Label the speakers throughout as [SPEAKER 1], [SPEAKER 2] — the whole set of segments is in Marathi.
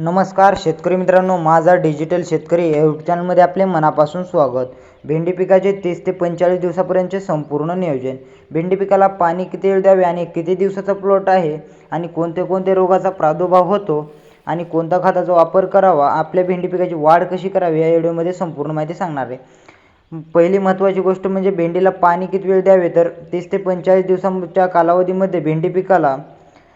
[SPEAKER 1] नमस्कार शेतकरी मित्रांनो माझा डिजिटल शेतकरी या यूट्यूब चॅनलमध्ये आपले मनापासून स्वागत. भेंडी पिकाचे तीस ते पंचेचाळीस दिवसापर्यंतचे संपूर्ण नियोजन. भेंडी पिकाला पाणी किती वेळ द्यावे आणि किती दिवसाचा प्लॉट आहे आणि कोणते कोणते रोगाचा प्रादुर्भाव होतो आणि कोणत्या खताचा वापर करावा आपल्या भेंडी पिकाची वाढ कशी करावी या व्हिडिओमध्ये संपूर्ण माहिती सांगणार आहे. पहिली महत्त्वाची गोष्ट म्हणजे भेंडीला पाणी किती वेळ द्यावे तर तीस ते पंचेचाळीस दिवसांच्या कालावधीमध्ये भेंडी पिकाला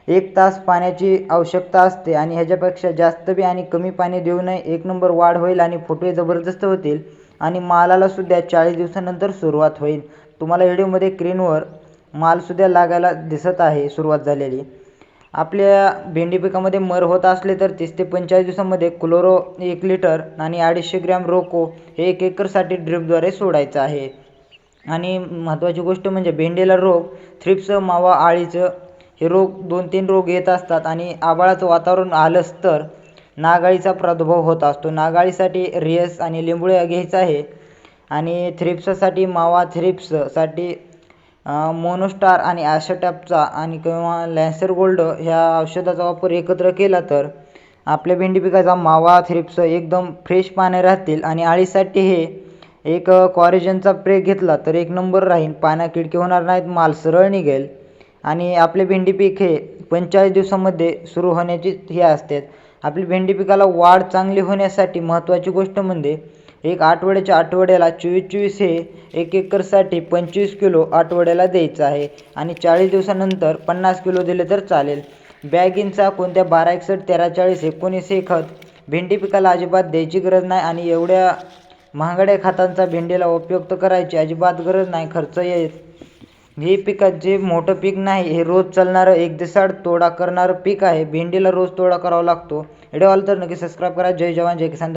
[SPEAKER 1] एक तास पाण्याची आवश्यकता असते आणि ह्याच्यापेक्षा जास्त बी आणि कमी पाणी देऊ नये. एक नंबर वाढ होईल आणि फुटवे जबरदस्त होतील आणि मालालासुद्धा चाळीस दिवसानंतर सुरुवात होईल. तुम्हाला व्हिडिओमध्ये क्रीनवर मालसुद्धा लागायला दिसत आहे सुरुवात झालेली. आपल्या भेंडी पिकामध्ये मर होत असले तर तीस ते पंचेचाळीस दिवसामध्ये क्लोरो एक लिटर आणि अडीचशे ग्रॅम रोको हे एक एकरसाठी ड्रिपद्वारे सोडायचं आहे. आणि महत्त्वाची गोष्ट म्हणजे भेंडीला रोग थ्रिप्स मावा आळीचं हे रोग दोन तीन रोग येत असतात आणि आभाळाचं वातावरण आलंच तर नागाळीचा प्रादुर्भाव होत असतो. नागाळीसाठी रियस आणि लिंबोळ्या घ्यायचं आहे. आणि थ्रिप्ससाठी मावा थ्रिप्ससाठी मोनोस्टार आणि ॲशटॅपचा आणि किंवा लॅन्सर गोल्ड ह्या औषधाचा वापर एकत्र केला तर आपल्या भेंडी पिकाचा मावा थ्रिप्स एकदम फ्रेश पाने राहतील. आणि आळीसाठी हे एक कॉरेजनचा प्रे घेतला तर एक नंबर राहील. पाण्या किडकी होणार नाहीत माल सरळ निघेल. आणि आपले भेंडी पीक हे पंचेचाळीस दिवसामध्ये सुरू होण्याची हे असते. आपली भेंडी पिकाला वाढ चांगली होण्यासाठी महत्त्वाची गोष्ट म्हणजे एक आठवड्याच्या आठवड्याला चोवीस चोवीस हे एक एकरसाठी पंचवीस किलो आठवड्याला द्यायचं आहे आणि चाळीस दिवसानंतर पन्नास किलो दिले तर चालेल. बॅगिनचा कोणत्या बारा एकसष्ट तेरा चाळीस एकोणीस हे खत भेंडी पिकाला अजिबात द्यायची गरज नाही आणि एवढ्या महागड्या खतांचा भेंडीला उपयुक्त करायची अजिबात गरज नाही. खर्च येत हे पिकात जे मोठं पीक नाही हे रोज चालणारं एक दिसाड तोडा करणारं पीक आहे. भेंडीला रोज तोडा करावा लागतो. व्हिडिओ आला तर नक्की सबस्क्राईब करा. जय जवान जय किसान.